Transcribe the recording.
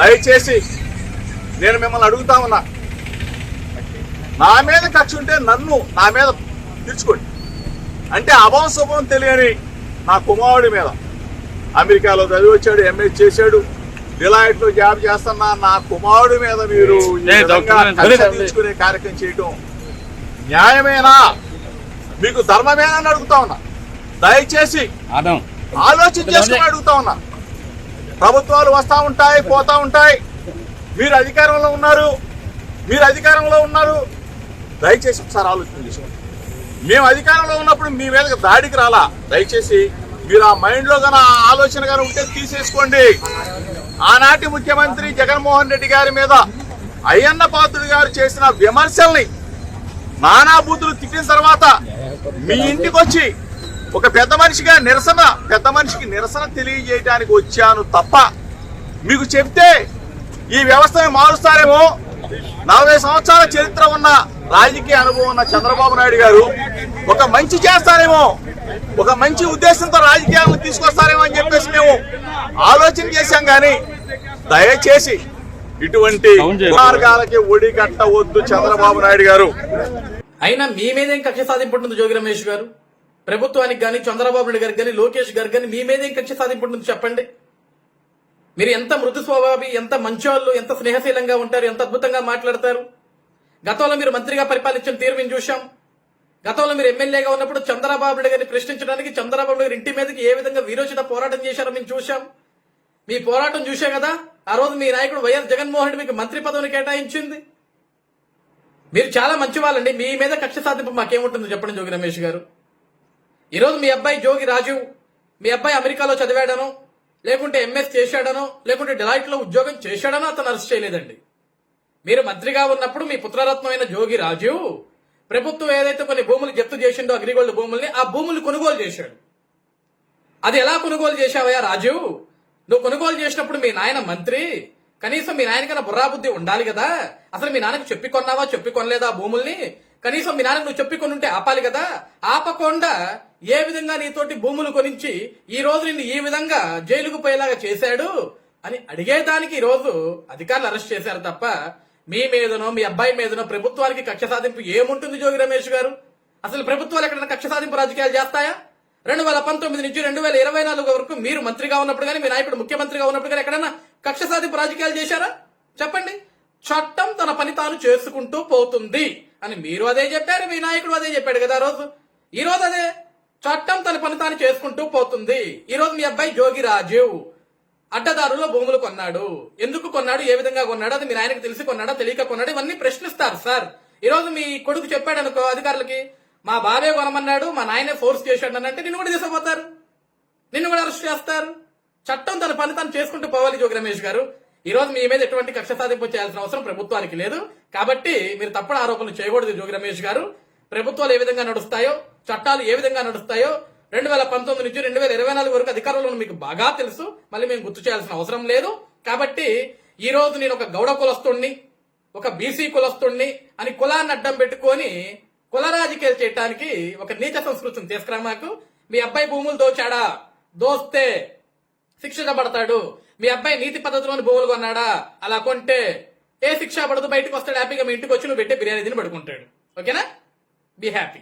దయచేసి నేను మిమ్మల్ని అడుగుతా ఉన్నా. నా మీద కక్ష ఉంటే నన్ను నా మీద తీర్చుకోండి. అంటే అభం శుభం తెలియని నా కుమారుడి మీద. అమెరికాలో చదివి వచ్చాడు ఎంఏ చేశాడు డిలాయిట్లో జాబ్ చేస్తున్న నా కుమారుడి మీద మీరు. తీర్చుకునే కార్యక్రమం చేయటం న్యాయమేనా? మీకు ధర్మమేనా అని అడుగుతా ఉన్నా. దయచేసి ఆదం. ఆలోచన చేసుకుని అడుగుతా ఉన్నా. ప్రభుత్వాలు వస్తూ ఉంటాయి పోతూ ఉంటాయి. మీరు అధికారంలో ఉన్నారు మీరు అధికారంలో ఉన్నారు. దయచేసి ఒకసారి ఆలోచన చేసుకోండి. మేము అధికారంలో ఉన్నప్పుడు మీ మీదకి దాడికి రాలా? దయచేసి మీరు ఆ మైండ్లో లో ఆలోచన గారు ఉంటే తీసేసుకోండి. ఆనాటి ముఖ్యమంత్రి జగన్మోహన్ రెడ్డి గారి మీద అయ్యన్న పాత్రుడు గారు చేసిన విమర్శల్ని నానాబూతులు తిట్టిన తర్వాత మీ ఇంటికి వచ్చి ఒక పెద్ద మనిషిగా నిరసన పెద్ద మనిషికి నిరసన తెలియజేయడానికి వచ్చాను తప్ప మీకు చెప్తే ఈ వ్యవస్థని మారుస్తారేమో. నలభై సంవత్సరాల చరిత్ర ఉన్న రాజకీయ అనుభవం ఉన్న చంద్రబాబు నాయుడు గారు ఒక మంచి చేస్తారేమో ఒక మంచి ఉద్దేశంతో రాజకీయాలను తీసుకొస్తారేమో అని చెప్పేసి మేము ఆలోచన చేశాం కానీ దయచేసి ఇటువంటి. మార్గాలకి ఒడి కట్టవద్దు చంద్రబాబు నాయుడు గారు. అయినా మీ మీదేం కక్ష సాధింపు ఉంటుంది జోగి రమేష్ గారు? ప్రభుత్వానికి కానీ చంద్రబాబు నాయుడు గారికి కానీ లోకేష్ గారికి కానీ మీ మీద కక్ష సాధింపు ఉంటుంది చెప్పండి. మీరు ఎంత మృదు స్వభావి ఎంత మంచోళ్ళు ఎంత స్నేహశీలంగా ఉంటారు ఎంత అద్భుతంగా మాట్లాడతారు? గతంలో మీరు మంత్రిగా పరిపాలించిన తీరు మేము చూశాం. గతంలో మీరు ఎమ్మెల్యేగా ఉన్నప్పుడు చంద్రబాబు నాయుడు గారిని ప్రశ్నించడానికి చంద్రబాబు నాయుడు గారి ఇంటి మీదకి ఏ విధంగా వీరోచిత పోరాటం చేశారో మేము చూశాం. మీ పోరాటం చూశాం కదా ఆ రోజు మీ నాయకుడు వైఎస్ జగన్మోహన్ రెడ్డి మీకు మంత్రి పదవిని కేటాయించింది. మీరు చాలా మంచి వాళ్ళండి మీ మీద కక్ష సాధింపు మాకేముంటుంది చెప్పండి జోగి రమేష్ గారు? ఈరోజు మీ అబ్బాయి జోగి రాజు మీ అబ్బాయి అమెరికాలో చదివాడనో లేకుంటే ఎంఎస్ చేశాడనో లేకుంటే డిలైట్లో ఉద్యోగం చేశాడనో అతను అరెస్ట్ చేయలేదండి. మీరు మంత్రిగా ఉన్నప్పుడు మీ పుత్రరత్నమైన జోగి రాజు ప్రభుత్వం ఏదైతే కొన్ని భూములు జప్తు చేసిండో అగ్రిగోల్డ్ భూముల్ని ఆ భూములు కొనుగోలు చేశాడు. అది ఎలా కొనుగోలు చేశావయ్యా రాజు నువ్వు కొనుగోలు చేసినప్పుడు మీ నాయన మంత్రి కనీసం మీ నాయనకైనా బుర్రా బుద్ధి ఉండాలి కదా? అసలు మీ నాన్నకు చెప్పి కొన్నావా చెప్పి కొనలేదా భూముల్ని? కనీసం మీ నాన్నకు నువ్వు చెప్పి కొనుంటే ఆపాలి కదా? ఆపకుండా ఏ విధంగా నీతోటి భూములు కొనించి ఈ రోజు నిన్ను ఈ విధంగా జైలుకు పోయేలాగా చేశాడు అని అడిగేదానికి ఈ రోజు అధికారులు అరెస్ట్ చేశారు తప్ప మీ మీదనో మీ అబ్బాయి మీదనో ప్రభుత్వానికి కక్ష సాధింపు ఏముంటుంది జోగి రమేష్ గారు? అసలు ప్రభుత్వాలు ఎక్కడైనా కక్ష సాధింపు రాజకీయాలు చేస్తాయా? రెండు వేల పంతొమ్మిది నుంచి రెండు వేల ఇరవై నాలుగు వరకు మీరు మంత్రిగా ఉన్నప్పుడు కానీ మీ నాయకుడు ముఖ్యమంత్రిగా ఉన్నప్పుడు కానీ ఎక్కడైనా కక్ష సాధింపు రాజకీయాలు చేశారా? చెప్పండి. చట్టం తన పని తాను చేసుకుంటూ పోతుంది అని మీరు అదే చెప్పారు మీ నాయకుడు అదే చెప్పాడు కదా రోజు. ఈ రోజు అదే. చట్టం తన పని తాను చేసుకుంటూ పోతుంది. ఈ రోజు మీ అబ్బాయి జోగి రాజీవ్ అడ్డదారులో భూములు కొన్నాడు. ఎందుకు కొన్నాడు? ఏ విధంగా కొన్నాడు? అది మీ నాయనకు తెలిసి కొన్నాడా? తెలియక కొన్నాడు? ఇవన్నీ ప్రశ్నిస్తారు సార్. ఈ రోజు మీ కొడుకు చెప్పాడు అనుకో అధికారులకి మా బాబే కొనమన్నాడు మా నాయనే ఫోర్స్ చేశాడు అని అంటే నిన్ను కూడా తీసుకుపోతారు. నిన్ను కూడా అరెస్ట్ చేస్తారు. చట్టం తన పని తను చేసుకుంటూ పోవాలి జోగి రమేష్ గారు. ఈ రోజు మీ మీద ఎటువంటి కక్ష సాధింపు చేయాల్సిన అవసరం ప్రభుత్వానికి లేదు. కాబట్టి మీరు తప్పుడు ఆరోపణలు చేయకూడదు జోగి రమేష్ గారు. ప్రభుత్వాలు ఏ విధంగా నడుస్తాయో చట్టాలు ఏ విధంగా నడుస్తాయో రెండు వేల పంతొమ్మిది నుంచి రెండు వేల ఇరవై నాలుగు వరకు అధికారంలో మీకు బాగా తెలుసు. మళ్ళీ మేము గుర్తు చేయాల్సిన అవసరం లేదు. కాబట్టి ఈ రోజు నేను ఒక గౌడ కులస్తుణ్ణి ఒక బీసీ కులస్తుణ్ణి అని కులాన్ని అడ్డం పెట్టుకొని కుల రాజకీయాలు చేయడానికి ఒక నీచ సంస్కృతిని తీసుకురా మాకు మీ అబ్బాయి భూములు దోచాడా? దోస్తే. శిక్షించబడతాడు మీ అబ్బాయి నీతి పద్ధతిలోని భూములు కొన్నాడా? అలా కొంటే ఏ శిక్ష పడదు బయటకు వస్తాడు హ్యాపీగా మీ ఇంటికి వచ్చి నువ్వు పెట్టే బిర్యానీ తిని పడుకుంటాడు. ఓకేనా? Be happy.